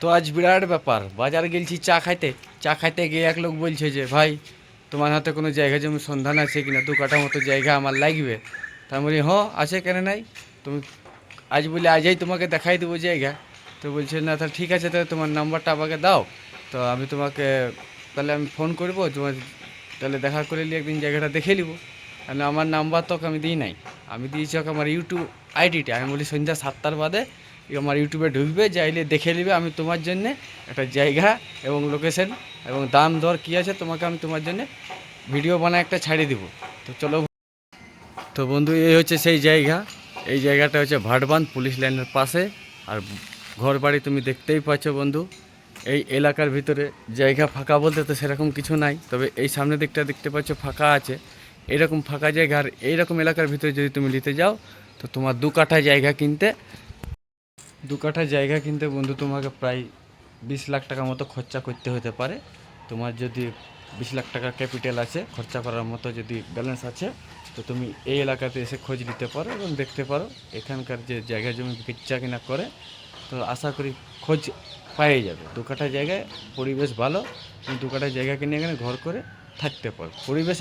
তো আজ বিরাট ব্যাপার। বাজার গেলছি চা খাইতে। চা খাইতে গিয়ে এক লোক বলছে যে, ভাই, তোমার হাতে কোনো জায়গা জমি সন্ধান আছে কিনা? দু কাঠা মতো জায়গা আমার লাগবে। তা বলি হ্যাঁ আছে কেন নাই? তুমি আজ বলি আজই তোমাকে দেখাই দেবো জায়গা। তো বলছে, না, তাহলে ঠিক আছে, তাহলে তোমার নাম্বারটা আমাকে দাও। তো আমি তোমাকে, তাহলে আমি ফোন করব, তোমার, তাহলে দেখা করে নিয়ে একদিন জায়গাটা দেখে নিবো। কারণ আমার নাম্বার তোকে আমি দিই নাই। আমি দিয়েছি ওকে আমার ইউটিউব আইডিটা। আমি বলি, সন্ধ্যা সাতটার বাদে আমার ইউটিউবে ঢুকবে, যাইলে দেখে নিবে আমি তোমার জন্য একটা জায়গা এবং লোকেশন এবং দাম দর কী আছে তোমাকে আমি তোমার জন্য ভিডিও বানায় একটা ছাড়িয়ে দিব। তো চলো তো বন্ধু, এই হচ্ছে সেই জায়গা। এই জায়গাটা হচ্ছে ভাটবান পুলিশ লাইনের পাশে। আর ঘর বাড়ি তুমি দেখতেই পাচ্ছ বন্ধু। এই এলাকার ভিতরে জায়গা ফাঁকা বলতে তো সেরকম কিছু নাই। তবে এই সামনে দিকটা দেখতে পাচ্ছ ফাঁকা আছে। এরকম ফাঁকা জায়গা আর এইরকম এলাকার ভিতরে যদি তুমি নিতে যাও, তো তোমার দু কাঠা জায়গা কিনতে, দু কাঠা জায়গা কিনতে বন্ধু তোমাকে প্রায় বিশ লাখ টাকা মতো খরচা করতে হতে পারে। তোমার যদি বিশ লাখ টাকা ক্যাপিটাল আছে, খরচা করার মতো যদি ব্যালেন্স আছে, তো তুমি এই এলাকাতে এসে খোঁজ নিতে পারো এবং দেখতে পারো এখানকার যে জায়গা জমি বেচা কিনা করে। তো আশা করি খোঁজ পাই যাবে। দু কাঠা জায়গায় পরিবেশ ভালো, তুমি দু কাঠা জায়গা কিনে এখানে ঘর করে থাকতে পারো। পরিবেশ